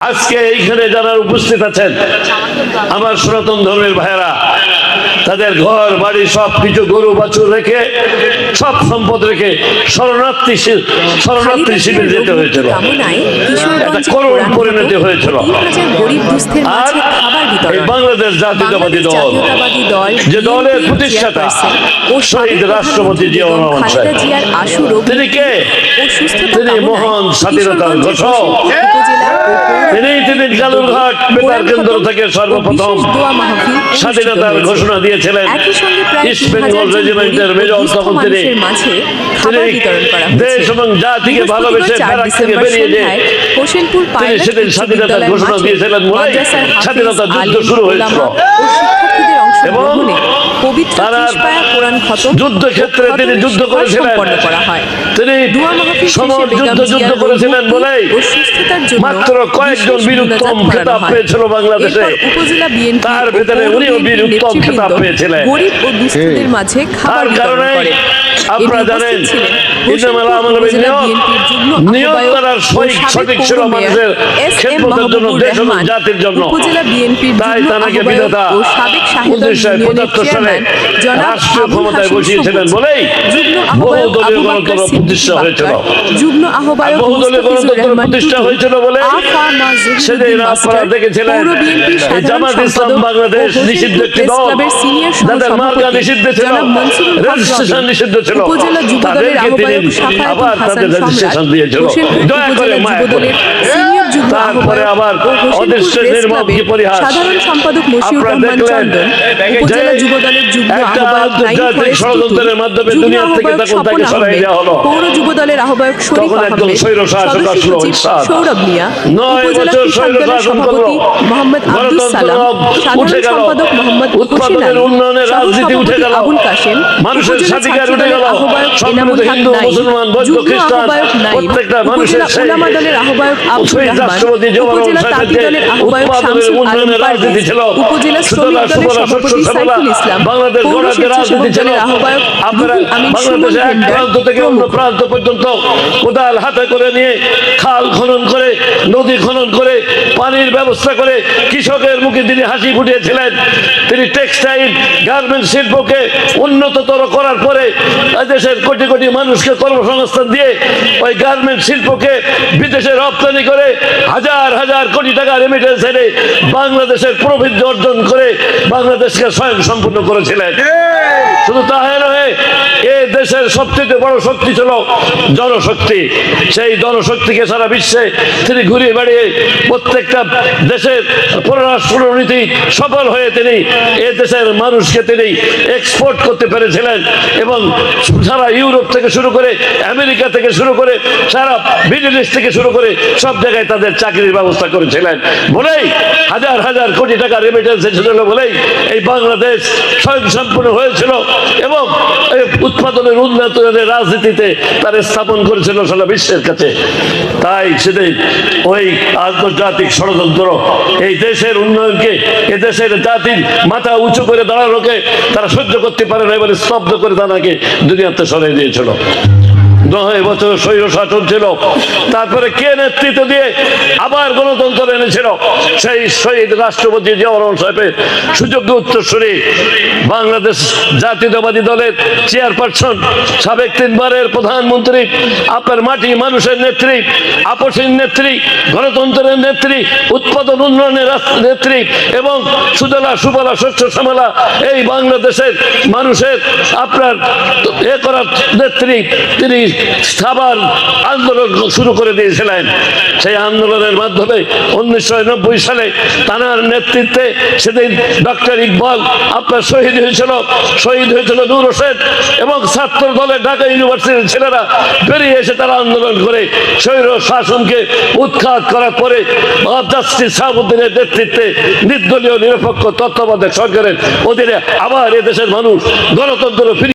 আজকে এইখানে যারা উপস্থিত আছেন আমার সনাতন ধর্মের ভাইয়েরা তাদের ঘর বাড়ি সব কিছু গরু বাছুর রেখে সব সম্পদ রেখে শরণার্থী শরণার্থী শিবির যেতে হয়েছিল করুণ পরিণতি হয়েছিল। আর বাংলাদেশ জাতীয়তাবাদী দল যে দলের প্রতিষ্ঠাতা শহীদ রাষ্ট্রপতি জিয়াউর রহমান সাহেব। জিয়ার আশু রোগ তিনি কে তিনি মহান স্বাধীনতার ঘোষক। তিনি তিনি বেতার কেন্দ্র থেকে সর্বপ্রথম স্বাধীনতার ঘোষণা দিয়েছিলেন একই সঙ্গে প্রায় ইস্ট বেঙ্গল রেজিমেন্টের মেজর তখন তিনি তিনি। দেশ এবং জাতিকে ভালোবেসে ব্যারাক থেকে বেরিয়ে যে তিনি সেদিন স্বাধীনতার ঘোষণা দিয়েছিলেন স্বাধীনতা যুদ্ধ শুরু হয়েছিল। এবং পবিত্র কোরআন খতম যুদ্ধক্ষেত্রে তিনি যুদ্ধ করেছিলেন। সম্পন্ন করা হয় তিনি সমর যুদ্ধ যুদ্ধ করেছিলেন বলেই মাত্র কয়েকজন বীর উত্তম খেতাব পেয়েছিল বাংলাদেশে। তার ভেতরে উনিও বীর উত্তম খেতাব পেয়েছিলেন। গরিব ও দুস্থদের মাঝে খাবার তার কারণে করে আপনারা জানেন উপস্থিত ছিলেন ইন্নামাল হোসেনপুর আমাল উপজেলা নিয়োগ বিএনপির যুগ্ম নিয়োগ আহ্বায়ক করার সঠিক ছিল মানুষের খেদমতের জন্য দেশ জাতির জন্য। তাই যুগ্ম বিধাতা ও সাবেক শাহেদর উনিশশো পঁচাত্তর সালে রাষ্ট্রীয় ক্ষমতায় বসিয়েছিলেন বলেই বহুদলীয় গণতন্ত্র প্রতিষ্ঠা হয়েছিল। বাক্কার, যুগ্ম আহ্বায়ক বহুদলীয় গণতন্ত্র প্রতিষ্ঠা হয়েছিল বলে সেদিন আপনারা দেখেছিলেন জামাত ইসলাম বাংলাদেশ নিষিদ্ধ হোসেনপুর একটি দল। ক্লাবের মার্কা নিষিদ্ধ ছিল। রেজিস্ট্রেশন নিষিদ্ধ ছিল উপজেলা যুবদলের তাদেরকে তিনি আবার তাদের সম্রাট, দিয়েছিল দয়া করে মায়া তারপরে আবার হোসেনপুর নির্মম কি পরিহাস। সাধারণ সম্পাদক মশিউর রহমান চন্দন উপজেলা যে যুবদলের যুগ্ম আহ্বায়ক নাইম টুটু, মাধ্যমে দুনিয়া থেকে তখন তাকে সরাই দেওয়া হলো। পৌর যুবদলের আহ্বায়ক শরীফ আহমেদ সৌরভ মিয়া উপজেলা কৃষক দলের সভাপতি মোহাম্মদ আব্দুল সালাম সাধারণ সম্পাদক মোহাম্মদ হোসেন আলী রাজনীতি উঠে গেল। আবুল কাশেম মানুষের স্বাধিকার উঠে গেল। হক হিন্দু, মুসলমান, বৌদ্ধ, খ্রিস্টান, প্রত্যেকটা মানুষের সেই দলের আহ্বায়ক আব্দুল রহমান রাষ্ট্রপতি রাজনীতি ছিল, বাংলাদেশ গণরাজ্যের রাজনীতি ছিল। আপনারা এক প্রান্ত থেকে অন্য প্রান্ত পর্যন্ত কোদাল হাতে করে নিয়ে খাল খনন করে নদী খনন করে পানির ব্যবস্থা করে কৃষকের মুখে তিনি হাসি ফুটিয়েছিলেন তিনি টেক্সটাইল গার্মেন্ট শিল্পকে উন্নততর করার পরে দেশের কোটি কোটি মানুষকে কর্মসংস্থান দিয়ে ওই গার্মেন্ট শিল্পকে বিদেশে রপ্তানি করে হাজার হাজার কোটি টাকা রেমিটেন্স এনে বাংলাদেশের প্রবৃদ্ধি অর্জন করে বাংলাদেশকে স্বয়ং সম্পূর্ণ করেছিলেন শুধু তাই নয় এ দেশের সবচেয়ে বড় শক্তি ছিল জনশক্তি। সেই জনশক্তিকে সারা বিশ্বে তিনি ঘুরিয়ে বেড়িয়ে প্রত্যেকটা দেশের পররাষ্ট্র নীতি সফল হয়ে তিনি এ দেশের মানুষকে তিনি এক্সপোর্ট করতে পেরেছিলেন এবং সারা ইউরোপ থেকে শুরু করে আমেরিকা থেকে শুরু করে সারা মিডল ইস্ট থেকে শুরু করে সব জায়গায় তাদের চাকরির ব্যবস্থা করেছিলেন। বলেই হাজার হাজার কোটি টাকা রেমিটেন্স এসেছিল বলেই এই বাংলাদেশ স্বয়ং সম্পূর্ণ হয়েছিল এবং উৎপাদনের উন্নয়নের রাজনীতিতে তার স্থাপন করেছিল সারা বিশ্বের কাছে। তাই সেদিন ওই আন্তর্জাতিক ষড়যন্ত্র এই দেশের উন্নয়নকে, এ দেশের জাতির মাথা উঁচু করে দাঁড়ানোকে তারা সহ্য করতে পারে না, এবারে স্তব্ধ করে তাকে দুনিয়াতে সরিয়ে দিয়েছিল। নয় বছর স্বৈর শাসন ছিল। তারপরে কে নেতৃত্ব দিয়ে আবার গণতন্ত্র এনেছিল? সেই শহীদ রাষ্ট্রপতি জিয়াউর রহমান সাহেবের সুযোগ্য উত্তরসূরি বাংলাদেশ জাতীয়তাবাদী দলের চেয়ারপারসন, সাবেক তিনবারের প্রধানমন্ত্রী আপনার মাটি মানুষের নেত্রী আপসীর নেত্রী, গণতন্ত্রের নেত্রী, উৎপাদন উন্নয়নের নেত্রী এবং সুজলা সুফলা শস্য শ্যামলা এই বাংলাদেশের মানুষের আপনার এ করার নেত্রী তিনি সাবার আন্দোলন শুরু করে দিয়েছিলেন। সেই আন্দোলনের মাধ্যমে উনিশশো নব্বই সালে তানার নেতৃত্বে সেদিন ডক্টর ইকবাল আপনার শহীদ হয়েছিল শহীদ হয়েছিল নূর হোসেন এবং ছাত্র দলের ঢাকা ইউনিভার্সিটির ছেলেরা বেরিয়ে এসে তারা আন্দোলন করে স্বৈর শাসনকে উৎখাত করার পরে জাস্টিস শাহাবুদ্দিনের নেতৃত্বে নির্দলীয় নিরপেক্ষ তত্ত্বাবধায়ক সরকারের অধীনে আবার এদেশের মানুষ গণতন্ত্র